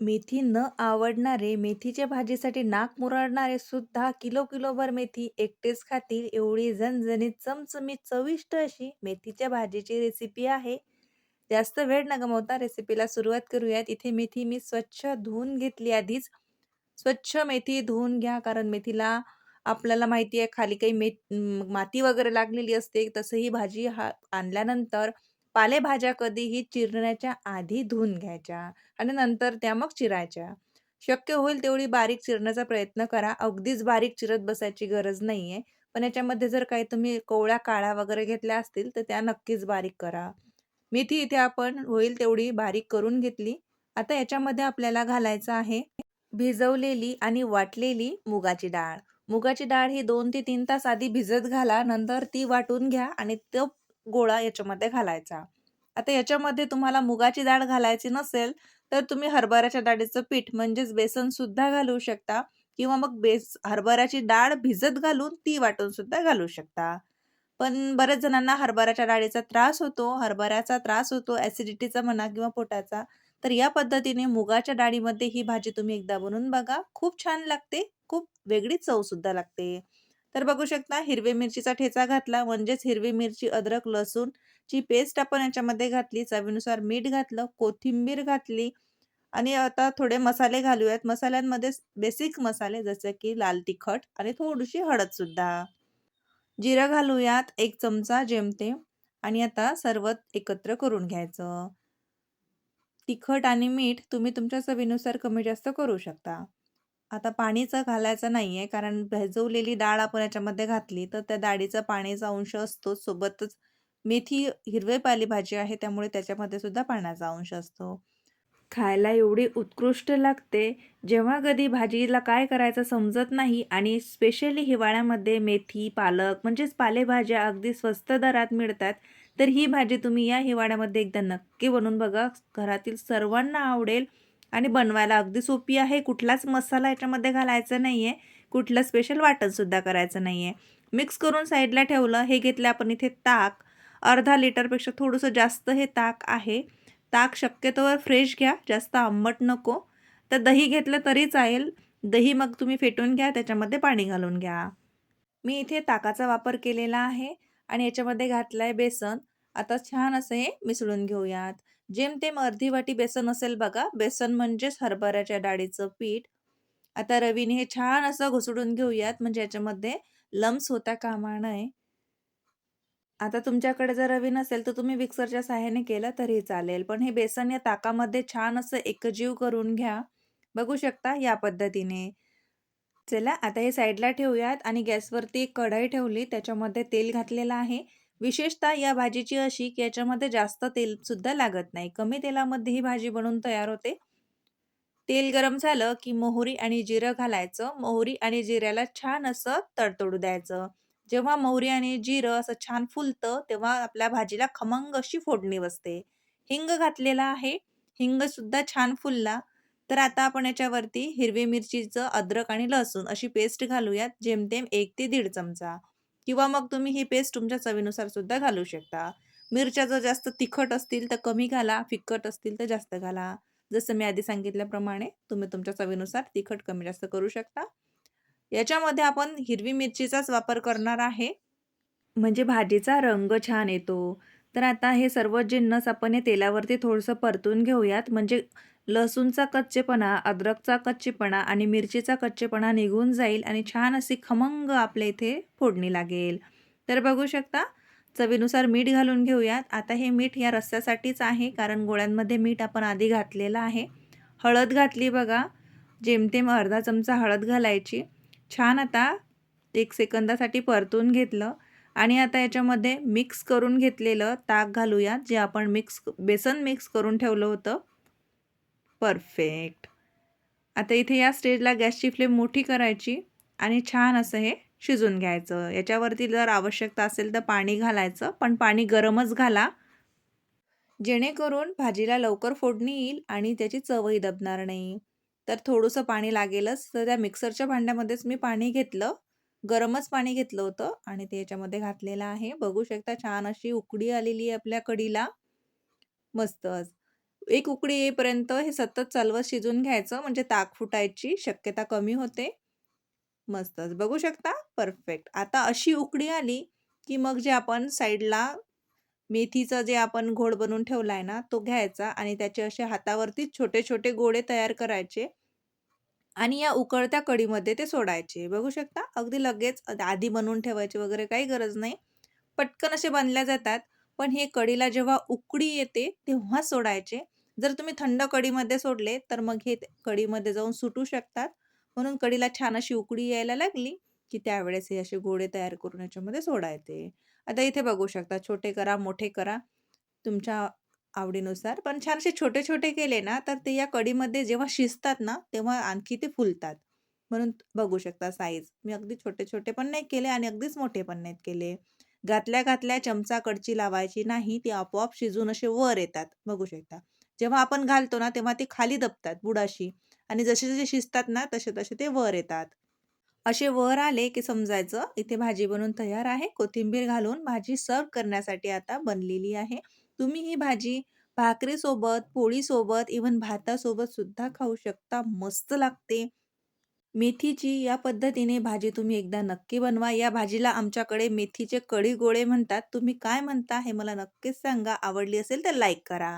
मेथी न आवडणारे, मेथीच्या भाजीसाठी नाक मुरडणारे सुद्धा किलो किलोभर मेथी एकटेच खातील एवढी झणझणीत, चमचमीत, चविष्ट अशी मेथीच्या भाजीची रेसिपी आहे. जास्त वेळ न गमावता रेसिपीला सुरुवात करूयात. इथे मेथी मी स्वच्छ धुवून घेतली आधीच. स्वच्छ मेथी धुवून घ्या, कारण मेथीला आपल्याला माहिती आहे खाली काही मे माती वगैरे लागलेली असते. तसंही भाजी हा आणल्यानंतर पालेभाज्या कधीही चिरण्याच्या आधी धुवून घ्यायच्या आणि नंतर त्या मग चिरायच्या. शक्य होईल तेवढी बारीक चिरण्याचा प्रयत्न करा. अगदीच बारीक चिरत बसायची गरज नाहीये. पण याच्यामध्ये जर काही तुम्ही कोवळ्या काळ्या वगैरे घेतल्या असतील, तर त्या नक्कीच बारीक करा. मेथी इथे आपण होईल तेवढी बारीक करून घेतली. आता याच्यामध्ये आपल्याला घालायचं आहे भिजवलेली आणि वाटलेली मुगाची डाळ. मुगाची डाळ ही दोन ते तीन तास आधी भिजत घाला. नंतर ती वाटून घ्या आणि तो गोळा याच्यामध्ये घालायचा. आता याच्यामध्ये तुम्हाला मुगाची डाळ घालायची नसेल, तर तुम्ही हरभऱ्याच्या डाळीचं पीठ म्हणजेच बेसन सुद्धा घालू शकता किंवा मग बेस हरभऱ्याची डाळ भिजत घालून ती वाटून सुद्धा घालू शकता. पण बऱ्याच जणांना हरभऱ्याच्या डाळीचा त्रास होतो, हरभऱ्याचा त्रास होतो, ॲसिडिटीचा म्हणा किंवा पोटाचा. तर या पद्धतीने मुगाच्या डाळीमध्ये ही भाजी तुम्ही एकदा बनवून बघा. खूप छान लागते. खूप वेगळी चव सुद्धा लागते. तर बघू शकता हिरवी मिरचीचा ठेचा घातला म्हणजेच हिरवी मिरची, अद्रक, लसूणची पेस्ट आपण याच्यामध्ये घातली. चवीनुसार मीठ घातलं, कोथिंबीर घातली आणि आता थोडे मसाले घालूयात. मसाल्यांमध्ये बेसिक मसाले जसे की लाल तिखट आणि थोडीशी हळद सुद्धा. जिरं घालूयात एक चमचा जेमतेम आणि आता सर्व एकत्र करून घ्यायचं. तिखट आणि मीठ तुम्ही तुमच्या चवीनुसार कमी-जास्त करू शकता. आता पाणीचं घालायचं नाही आहे कारण भिजवलेली डाळ आपण याच्यामध्ये घातली, तर त्या डाळीचा पाण्याचा अंश असतो. सोबतच मेथी हिरवे पालेभाजी आहे, त्यामुळे त्याच्यामध्ये सुद्धा पाण्याचा अंश असतो. खायला एवढी उत्कृष्ट लागते, जेव्हा कधी भाजीला काय करायचं समजत नाही आणि स्पेशली हिवाळ्यामध्ये मेथी, पालक म्हणजेच पालेभाज्या अगदी स्वस्त दरात मिळतात. तर ही भाजी तुम्ही या हिवाळ्यामध्ये एकदा नक्की बनवून बघा. घरातील सर्वांना आवडेल आणि बनवायला अगदी सोपी आहे. कुठलाच मसाला याच्यामध्ये घालायचा नाही आहे कुठलं स्पेशल वाटणसुद्धा करायचं नाही आहे मिक्स करून साईडला ठेवलं. हे घेतलं आपण इथे ताक. अर्धा लिटरपेक्षा थोडंसं जास्त हे ताक आहे. ताक शक्यतोवर फ्रेश घ्या, जास्त आंबट नको. तर दही घेतलं तरी चालेल. दही मग तुम्ही फेटून घ्या, त्याच्यामध्ये पाणी घालून घ्या. मी इथे ताकाचा वापर केलेला आहे आणि याच्यामध्ये घातलं आहे बेसन. आता छान असं हे मिसळून घेऊयात. जेमतेम अर्धी वाटी बेसन असेल बघा. बेसन म्हणजेच हरभऱ्याच्या डाळीचं पीठ. आता रवीने हे छान असं घुसळून घेऊयात, म्हणजे याच्यामध्ये लम्प्स होता कामा नये. आता तुमच्याकडे जर रवी नसेल, तर तुम्ही मिक्सरच्या सहाय्याने केलं तरी चालेल. पण हे बेसन या ताकामध्ये छान असं एकजीव करून घ्या. बघू शकता या पद्धतीने. चला आता हे साईडला ठेवूयात आणि गॅसवरती एक कढई ठेवली. त्याच्यामध्ये तेल घातलेलं आहे. विशेषतः या भाजीची अशी, की याच्यामध्ये जास्त तेल सुद्धा लागत नाही. कमी तेलामध्ये ही भाजी बनवून तयार होते. तेल गरम झालं, की मोहरी आणि जिरं घालायचं. मोहरी आणि जिऱ्याला छान असं तडतडू द्यायचं. जेव्हा मोहरी आणि जिरं असं छान फुलतं, तेव्हा आपल्या भाजीला खमंग अशी फोडणी बसते. हिंग घातलेला आहे. हिंग सुद्धा छान फुलला. तर आता आपण याच्यावरती हिरवी मिरचीचं, अद्रक आणि लसूण अशी पेस्ट घालूयात. जेमतेम एक ते दीड चमचा किंवा मग तुम्ही ही पेस्ट तुमच्या चवीनुसार सुद्धा घालू शकता. मिरच्या जर जास्त तिखट असतील तर कमी घाला, फिकट असतील तर जास्त घाला. जसं मी आधी सांगितल्याप्रमाणे तुम्ही तुमच्या चवीनुसार तिखट कमी-जास्त करू शकता. याच्यामध्ये आपण हिरवी मिरचीचाच वापर करणार आहे. म्हणजे भाजीचा रंग छान येतो. तर आता हे सर्व जिन्नस आपण हे तेलावरती थोडंसं परतून घेऊयात. म्हणजे लसूणचा कच्चेपणा, अद्रकचा कच्चेपणा आणि मिरचीचा कच्चेपणा निघून जाईल आणि छान अशी खमंग आपल्या इथे फोडणी लागेल. तर बघू शकता चवीनुसार मीठ घालून घेऊयात. आता हे मीठ या रस्स्यासाठीच आहे, कारण गोळ्यांमध्ये मीठ आपण आधी घातलेलं आहे. हळद घातली बघा. जेमतेम अर्धा चमचा हळद घालायची. छान आता एक सेकंदासाठी परतून घेतलं आणि आता याच्यामध्ये मिक्स करून घेतलेलं ताक घालूयात, जे आपण मिक्स बेसन मिक्स करून ठेवलं होतं. परफेक्ट. आता इथे या स्टेजला गॅसची फ्लेम मोठी करायची आणि छान असं हे शिजून घ्यायचं. याच्यावरती जर आवश्यकता असेल तर पाणी घालायचं, पण पाणी गरमच घाला. जेणेकरून भाजीला लवकर फोडणी येईल आणि त्याची चवही दबणार नाही. तर थोडंसं पाणी लागेलच. तर त्या मिक्सरच्या भांड्यामध्येच मी पाणी घेतलं. गरमच पाणी घेतलं होतं आणि ते याच्यामध्ये घातलेलं आहे. बघू शकता छान अशी उकडी आलेली आहे आपल्या कढीला. मस्तच. एक उकळी येईपर्यंत हे सतत चालवत शिजून घ्यायचं म्हणजे ताक फुटायची शक्यता कमी होते. मस्तच. बघू शकता? परफेक्ट. आता अशी उकळी आली, की मग जे आपण साईडला मेथीचं जे आपण घोड बनवून ठेवला आहे ना, तो घ्यायचा आणि त्याचे असे हातावरती छोटे-छोटे गोळे तयार करायचे. आणि या उकळत्या कढीमध्ये ते सोडायचे. बघू शकता? अगदी लगेच आधी बनवून ठेवायचे वगैरे काही गरज नाही. पटकन असे बनल्या जातात. पण हे कढीला जेव्हा उकडी येते तेव्हा सोडायचे. जर तुम्ही थंड कढीमध्ये सोडले, तर मग हे कढीमध्ये जाऊन सुटू शकतात. म्हणून कढीला छान अशी उकडी यायला लागली, की त्यावेळेस हे असे गोळे तयार करून याच्यामध्ये सोडायचे. आता इथे बघू शकता छोटे करा, मोठे करा तुमच्या आवडीनुसार. पण छान असे छोटे-छोटे केले ना, तर ते या कढीमध्ये जेव्हा शिजतात ना, तेव्हा आणखी ते फुलतात. म्हणून बघू शकता साईज. मी अगदी छोटे-छोटे पण नाही केले आणि अगदीच मोठे पण नाहीत केले. घातल्या-घातल्या चमचा कडची लावायची नाही. ती आपोआप शिजून असे वर येतात. बघू शकता. जेव्हा आपण घालतो ना, तेव्हा ते खाली दबतात बुडाशी आणि जसे-जसे शिजतात ना, तसे-तसे ते वर येतात. असे वर आले, की समजायचं इथे भाजी बनवून तयार आहे. कोथिंबीर घालून भाजी सर्व करण्यासाठी आता बनलेली आहे. तुम्ही ही भाजी भाकरीसोबत, पोळीसोबत, इव्हन भातासोबत सुद्धा खाऊ शकता. मस्त लागते. मेथीची या पद्धतीने भाजी तुम्ही एकदा नक्की बनवा. या भाजीला आमच्याकडे मेथीचे कढी गोळे म्हणतात. तुम्ही काय म्हणता हे मला नक्कीच सांगा. आवडली असेल तर लाईक करा.